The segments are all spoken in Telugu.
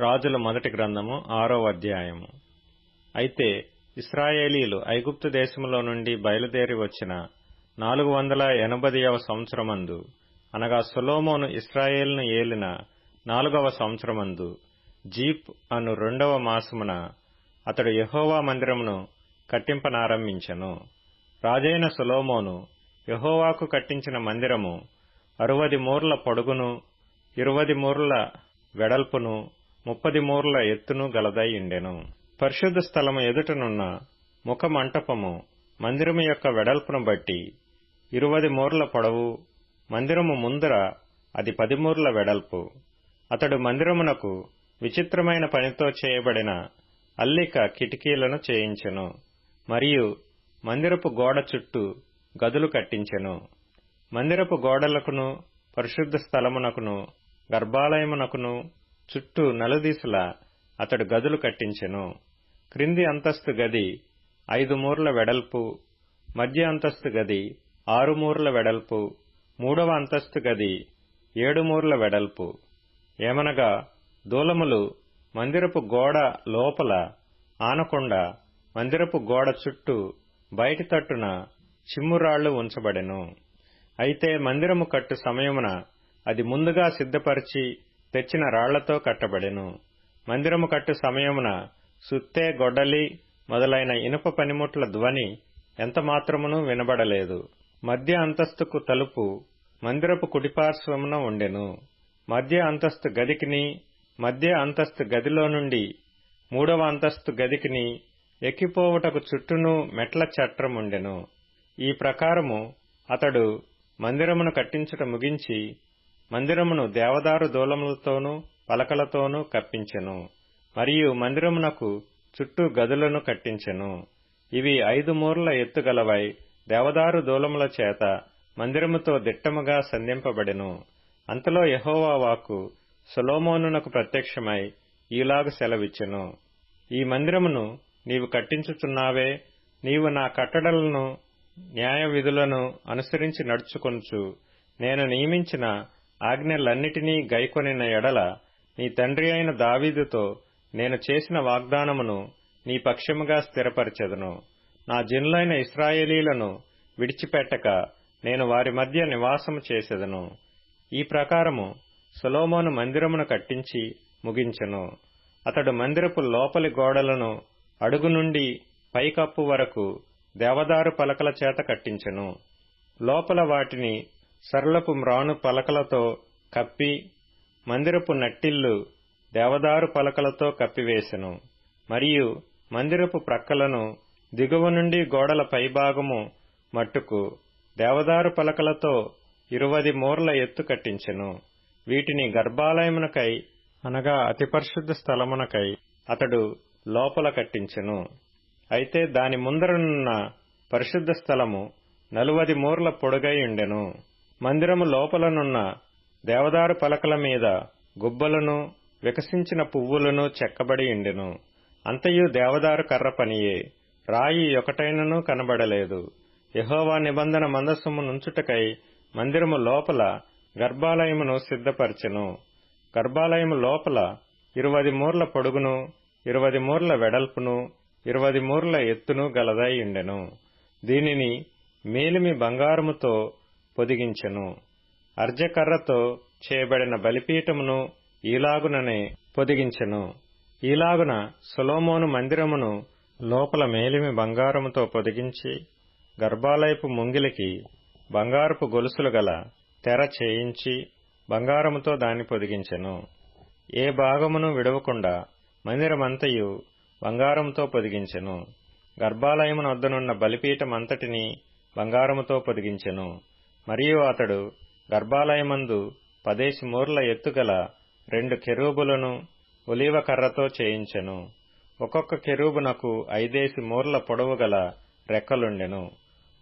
రాజుల మొదటి గ్రంథము ఆరో అధ్యాయము. అయితే ఇస్రాయేలీలు ఐగుప్తు దేశములో నుండి బయలుదేరి వచ్చిన నాలుగు వందల ఎనభదియవ సంవత్సరమందు అనగా సొలోమోను ఇస్రాయేల్ను ఏలిన నాలుగవ సంవత్సరమందు జీప్ అను రెండవ మాసమున అతడు యహోవా మందిరమును కట్టింపనారంభించెను. రాజైన సొలోమోను యహోవాకు కట్టించిన మందిరము అరువది మూర్ల పొడుగును ఇరువది మూర్ల వెడల్పును ముప్పది మూర్ల ఎత్తును గలదైయుండెను పరిశుద్ధ స్థలము ఎదుటనున్న ముఖ మంటపము మందిరము యొక్క వెడల్పును బట్టి ఇరువది మూర్ల పొడవు మందిరము ముందర అది పదిమూర్ల వెడల్పు. అతడు మందిరమునకు విచిత్రమైన పనితో చేయబడిన అల్లిక కిటికీలను చేయించెను మరియు మందిరపు గోడ చుట్టూ గదులు కట్టించెను. మందిరపు గోడలకును పరిశుద్ధ స్థలమునకును గర్భాలయమునకును చుట్టూ నలుదీసుల అతడు గదులు కట్టించెను. క్రింది అంతస్తు గది ఐదు మూర్ల వెడల్పు మధ్య అంతస్తు గది ఆరు మూర్ల వెడల్పు మూడవ అంతస్తు గది ఏడు మూర్ల వెడల్పు. ఏమనగా దూలములు మందిరపు గోడ లోపల ఆనకుండా మందిరపు గోడ చుట్టూ బయటి తట్టున చిమ్మురాళ్ళు ఉంచబడెను. అయితే మందిరము కట్టు సమయమున అది ముందుగా సిద్ధపరిచి తెచ్చిన రాళ్ళతో కట్టబడెను. మందిరము కట్టు సమయమున సుత్తే గొడ్డలి మొదలైన ఇనుప పనిముట్ల ధ్వని ఎంతమాత్రమునూ వినబడలేదు. మధ్య అంతస్తుకు తలుపు మందిరపు కుడిపార్శ్వమున ఉండెను. మధ్య అంతస్తు గదికిని మధ్య అంతస్తు గదిలో నుండి మూడవ అంతస్తు గదికిని ఎక్కిపోవుటకు చుట్టూను మెట్ల చట్రముండెను ఈ ప్రకారము అతడు మందిరమును కట్టించుట ముగించి మందిరమును దేవదారు దూలములతోనూ పలకలతోనూ కప్పించెను. మరియు మందిరమునకు చుట్టూ గదులను కట్టించెను. ఇవి ఐదు మూర్ల ఎత్తుగలవై దేవదారు దూలముల చేత మందిరముతో దిట్టముగా సంధింపబడెను. అంతలో యహోవా వాక్కు సొలోమోనునకు ప్రత్యక్షమై ఈలాగు సెలవిచ్చెను. ఈ మందిరమును నీవు కట్టించుచున్నావే నీవు నా కట్టడలను న్యాయ విధులను అనుసరించి నడుచుకొనుచు నేను నియమించిన ఆజ్ఞలన్నిటినీ గైకొనిన ఎడల నీ తండ్రి అయిన దావీదుతో నేను చేసిన వాగ్దానమును నీ పక్షముగా స్థిరపరచెదను. నా జనులైన ఇస్రాయేలీలను విడిచిపెట్టక నేను వారి మధ్య నివాసము చేసెదను. ఈ ప్రకారము సొలోమోను మందిరమును కట్టించి ముగించెను. అతడు మందిరపు లోపలి గోడలను అడుగు నుండి పైకప్పు వరకు దేవదారు పలకల చేత కట్టించెను. లోపల వాటిని సరళపు మ్రాను పలకలతో కప్పి మందిరపు నట్టిల్లు దేవదారు పలకలతో కప్పివేసెను. మరియు మందిరపు ప్రక్కలను దిగువ నుండి గోడల పైభాగము మట్టుకు దేవదారు పలకలతో ఇరువది మూర్ల ఎత్తు కట్టించెను. వీటిని గర్భాలయమునకై అనగా అతి పరిశుద్ధ స్థలమునకై అతడు లోపల కట్టించెను. అయితే దాని ముందరనున్న పరిశుద్ధ స్థలము నలువది మూర్ల పొడుగై ఉండెను. మందిరము లోపలనున్న దేవదారు పలకల మీద గుబ్బలను వికసించిన పువ్వులను చెక్కబడి ఉండెను అంతయు దేవదారు కర్ర పనియే. రాయి ఒకటైనను కనబడలేదు. యహోవా నిబంధన మందస్సుము నుంచుటకై మందిరము లోపల గర్భాలయమును సిద్ధపరచెను. గర్భాలయము లోపల ఇరువది మూర్ల పొడుగును ఇరువది మూర్ల వెడల్పును ఇరువది మూర్ల ఎత్తును గలదై ఉండెను దీనిని మేలిమి బంగారముతో పొదిగించెను. అర్జకర్రతో చేయబడిన బలిపీఠమును ఈలాగుననే పొదిగించెను. ఈలాగున సులోమోను మందిరమును లోపల మేలిమి బంగారముతో పొదిగించి గర్భాలయపు ముంగిలికి బంగారపు గొలుసులు గల తెర చేయించి బంగారముతో దాన్ని పొదిగించెను. ఏ భాగమును విడవకుండా మందిరమంతయు బంగారముతో పొదిగించెను. గర్భాలయమునొద్దనున్న బలిపీఠమంతటిని బంగారముతో పొదిగించెను. మరియు అతడు గర్భాలయమందు పదేసి మూర్ల ఎత్తుగల రెండు కెరూబులను ఒలీవ కర్రతో చేయించెను. ఒక్కొక్క కెరూబునకు ఐదేసి మూర్ల పొడవు గల రెక్కలుండెను.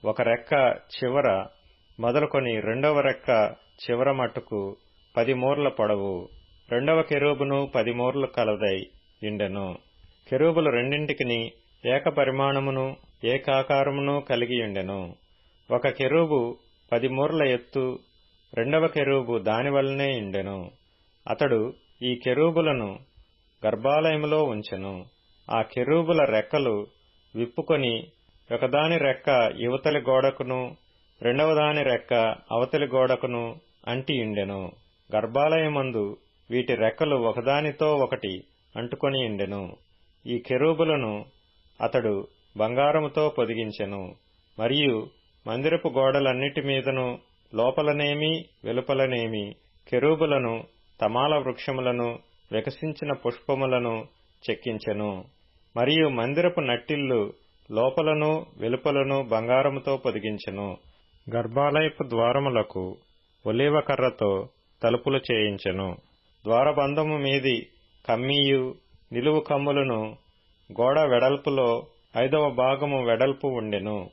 ఒక రెక్క చివర మొదలుకొని రెండవ రెక్క చివర మట్టుకు పది మూర్ల పొడవు. రెండవ కెరూబును పది మూర్లు కలదై ఇండెను కెరూబులు రెండింటికిని ఏక పరిమాణమును ఏకాకారమును కలిగియుండెను ఒక కెరూబు పదిమూర్ల ఎత్తు రెండవ కెరూబు దానివల్లనే ఇండెను. అతడు ఈ కెరూబులను గర్భాలయములో ఉంచెను. ఆ కెరూబుల రెక్కలు విప్పుకొని ఒకదాని రెక్క యువతలి గోడకును రెండవదాని రెక్క అవతలి గోడకును అంటియుండెను గర్భాలయమందు వీటి రెక్కలు ఒకదానితో ఒకటి అంటుకొని ఉండెను ఈ కెరూబులను అతడు బంగారముతో పొదిగించెను. మరియు మందిరపు గోడలన్నిటి మీదను లోపలనేమి వెలుపలనేమి కెరూబులను తమాల వృక్షములను వికసించిన పుష్పములను చెక్కించెను. మరియు మందిరపు నట్టిల్లు లోపలను వెలుపలను బంగారముతో పొదిగించెను. గర్భాలయపు ద్వారములకు ఒలీవ కర్రతో తలుపులు చేయించెను. ద్వారబంధము మీది కమ్మీయు నిలువు కమ్ములను గోడ వెడల్పులో ఐదవ భాగము వెడల్పు ఉండెను.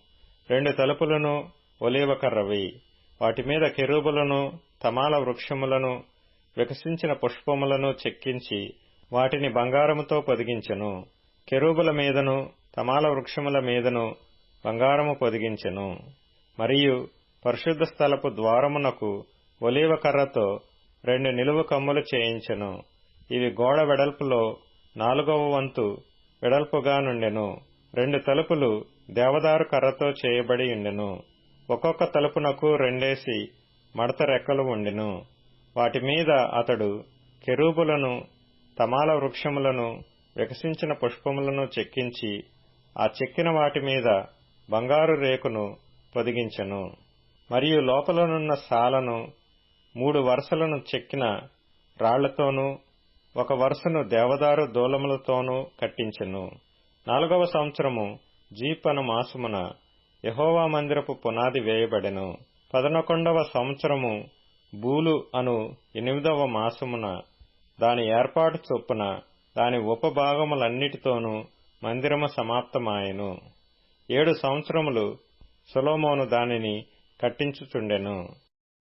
రెండు తలుపులను ఒలీవ కర్రవి వాటి మీద కెరూబులను తమాల వృక్షములను వికసించిన పుష్పములను చెక్కించి వాటిని బంగారముతో పొదిగించెను. కెరూబుల మీదను తమాల వృక్షముల మీదను బంగారము పొదిగించెను. మరియు పరిశుద్ధ స్థలపు ద్వారమునకు ఒలీవ కర్రతో రెండు నిలువు కమ్ములు చేయించెను. ఇవి గోడ వెడల్పులో నాలుగవ వంతు వెడల్పుగా నుండెను. రెండు తలుపులు దేవదారు కర్రతో చేయబడి ఉండెను. ఒక్కొక్క తలుపునకు రెండేసి మడత రెక్కలు ఉండెను. వాటి మీద అతడు కెరూబులను తమాల వృక్షములను వికసించిన పుష్పములను చెక్కించి ఆ చెక్కిన వాటి మీద బంగారు రేకును పొదిగించెను. మరియు లోపలనున్న సాలను మూడు వరుసలను చెక్కిన రాళ్ళతోనూ ఒక వరుసను దేవదారు దూలములతోనూ కట్టించెను. నాలుగవ సంవత్సరము జీపను మాసమున యహోవా మందిరపు పునాది వేయబడెను. పదనకొండవ సంవత్సరము బూలు అను ఎనిమిదవ మాసమున దాని ఏర్పాటు చొప్పున దాని ఉపభాగములన్నిటితోనూ మందిరము సమాప్తమాయెను. ఏడు సంవత్సరములు సొలోమోను దానిని కట్టించుచుండెను.